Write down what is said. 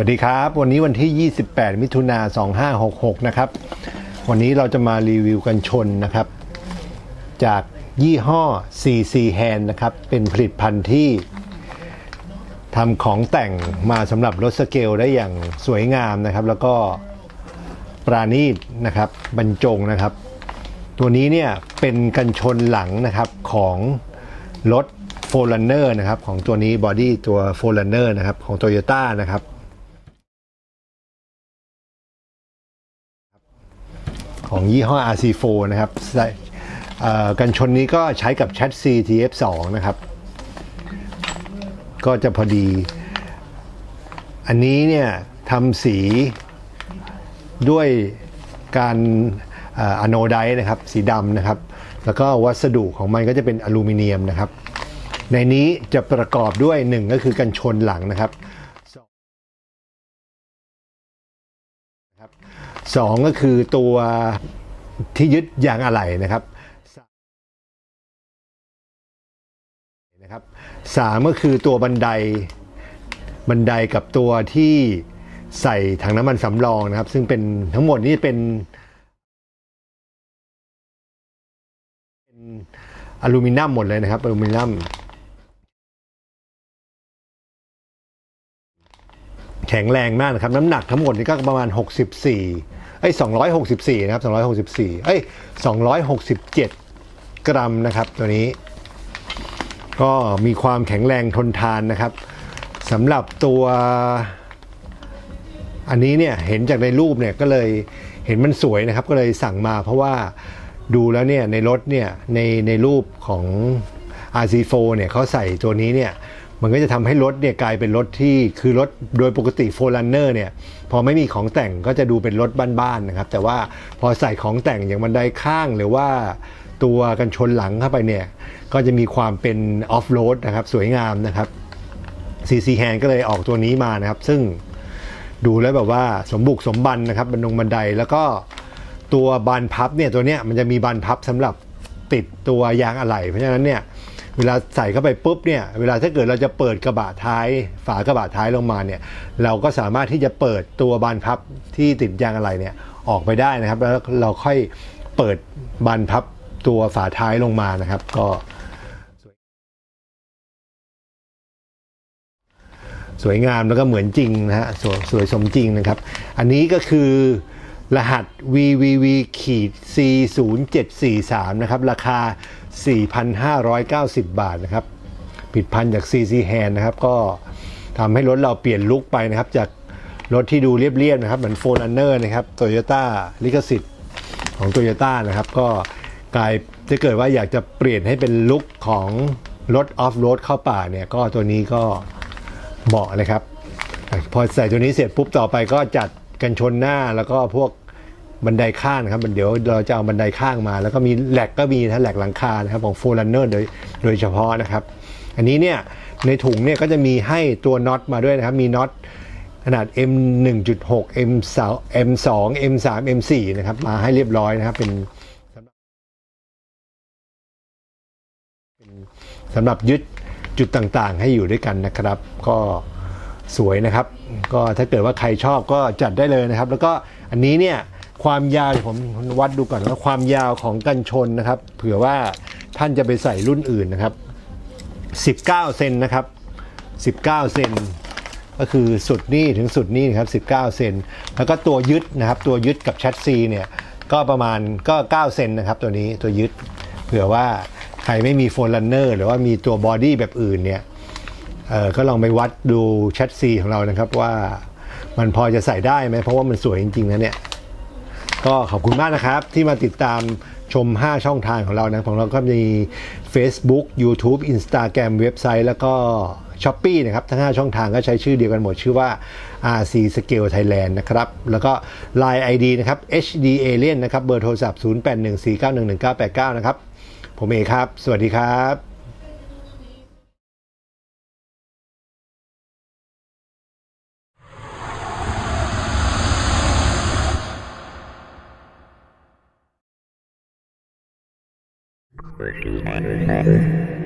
วัสดีครับ วันนี้วันที่ 28 มิถุนา2566 นะครับ วันนี้เราจะมารีวิวกันชนนะครับ จากยี่ห้อ CC Hand นะครับ เป็นผลิตภัณฑ์ที่ทำของแต่งมาสำหรับรถสเกลได้อย่างสวยงามนะครับ แล้วก็ปราณีตนะครับบรรจงนะครับ ตัวนี้เนี่ยเป็นกันชนหลังนะครับของรถ f o r e r u n n e r นะครับ ของตัวนี้บอดี้ตัว f o r e r u n n e r นะครับของ Toyota นะครับ ของยี่ห้อ RC4 นะครับกันชนนี้ก็ใช้กับ Chat C TF2 นะครับ ก็จะพอดี อันนี้เนี่ยทำสีด้วยการอะโนไดนะครับ สีดำนะครับ แล้วก็วัสดุของมันก็จะเป็นอลูมิเนียมนะครับ ในนี้จะประกอบด้วยหนึ่งก็คือกันชนหลังนะครับ สองก็คือตัวที่ยึดยางอะไหล่นะครับนะครับสามก็คือตัวบันไดบันไดกับตัวที่ใส่ถังน้ำมันสำรองนะครับ ซึ่งเป็นทั้งหมดนี้เป็นเป็นอลูมิเนียมหมดเลยนะครับอลูมิเนียมแข็งแรงมากนะครับ น้ำหนักทั้งหมดนี่ก็ประมาณ 64 เอ้ย264 นะครับ 264 เอ้ย 267 กรัมนะครับตัวนี้ ก็มีความแข็งแรงทนทานนะครับสำหรับตัวอันนี้เนี่ยเห็นจากในรูปเนี่ยก็เลยเห็นมันสวยนะครับ ก็เลยสั่งมาเพราะว่าดูแล้วเนี่ยในรถเนี่ยในในรูปของ RC4 เนี่ยเขาใส่ตัวนี้เนี่ย มันก็จะทำให้รถเนี่ยกลายเป็นรถที่คือรถโดยปกติโฟลันเนอร์เนี่ยพอไม่มีของแต่งก็จะดูเป็นรถบ้านๆนะครับ แต่ว่าพอใส่ของแต่งอย่างบันไดข้างหรือว่าตัวกันชนหลังเข้าไปเนี่ยก็จะมีความเป็นออฟโรดนะครับสวยงามนะครับ CC Hand ก็เลยออกตัวนี้มานะครับ ซึ่งดูแล้วแบบว่าสมบุกสมบันนะครับบันดงบันไดแล้วก็ตัวบานพับเนี่ยตัวเนี้ยมันจะมีบานพับสำหรับติดตัวยางอะไหล่เพราะฉะนั้นเนี่ย เวลาใส่เข้าไปปุ๊บเนี่ยเวลาถ้าเกิดเราจะเปิดกระบะท้าย ฝากระบะท้ายลงมาเนี่ยเราก็สามารถที่จะเปิดตัวบานพับที่ติดยางอะไรเนี่ยออกไปได้นะครับ แล้วเราค่อยเปิดบานพับตัวฝาท้ายลงมานะครับ ก็สวยงามแล้วก็เหมือนจริงนะฮะสวยสวยสมจริงนะครับ อันนี้ก็คือ รหัส VVV ขีด C 0 7 4 3นะครับ ราคา 4,590 บาทนะครับ ผิดพันจาก CC Hand นะครับ ก็ทำให้รถเราเปลี่ยนลุคไปนะครับ จากรถที่ดูเรียบๆนะครับ เหมือนโฟนันเนอร์นะครับโตโยต้าลิขสิทธิ์ของโตโยต้านะครับ ก็กลายถ้าเกิดว่าอยากจะเปลี่ยนให้เป็นลุคของรถออฟโรดเข้าป่าเนี่ย ก็ตัวนี้ก็เหมาะเลยครับ พอใส่ตัวนี้เสร็จปุ๊บต่อไปก็จัด กันชนหน้าแล้วก็พวกบันไดข้างนะครับเดี๋ยวเราจะเอาบันไดข้างมา แล้วก็มีแหลกก็มีนะแหลกหลังคานะครับของ f o r e r u n n e r โดยโดยเฉพาะนะครับ อันนี้เนี่ยในถุงเนี่ยก็จะมีให้ตัวน็อตมาด้วยนะครับ มีน็อตขนาด M 1.6 M 2 M 2 M 3 M 4นะครับ มาให้เรียบร้อยนะครับเป็นเป็นสำหรับยึดจุดต่างๆ ให้อยู่ด้วยกันนะครับ ก็ สวยนะครับ ก็ถ้าเกิดว่าใครชอบก็จัดได้เลยนะครับ แล้วก็อันนี้เนี่ยความยาวผมวัดดูก่อนว่าความยาวของกันชนนะครับ เผื่อว่าท่านจะไปใส่รุ่นอื่นนะครับ 19 เซนนะครับ 19 เซนก็คือสุดนี่ถึงสุดนี่นะครับ 19 เซนแล้วก็ตัวยึดนะครับ ตัวยึดกับแชทซีเนี่ยก็ประมาณก็ 9 เซนนะครับตัวนี้ตัวยึด เผื่อว่าใครไม่มีโฟลันเนอร์หรือว่ามีตัวบอดี้แบบอื่นเนี่ย ก็ลองไปวัดดูแชทซีของเรานะครับว่ามันพอจะใส่ได้ไหมเพราะว่ามันสวยจริงๆนะเนี่ย ก็ขอบคุณมากนะครับ ที่มาติดตามชม 5 ช่องทางของเรานะของเราก็มี Facebook YouTube Instagram เว็บไซต์แล้วก็ s h อ p e e นะครับ ทั้ง 5 ช่องทางก็ใช้ชื่อเดียวกันหมดชื่อว่า RC Scale Thailand นะครับ แล้วก็ Line ID นะครับ HD Alien นะครับ เบอร์โทรศัพท์ 0814911989 นะครับ ผมเอครับ สวัสดีครับ Where she's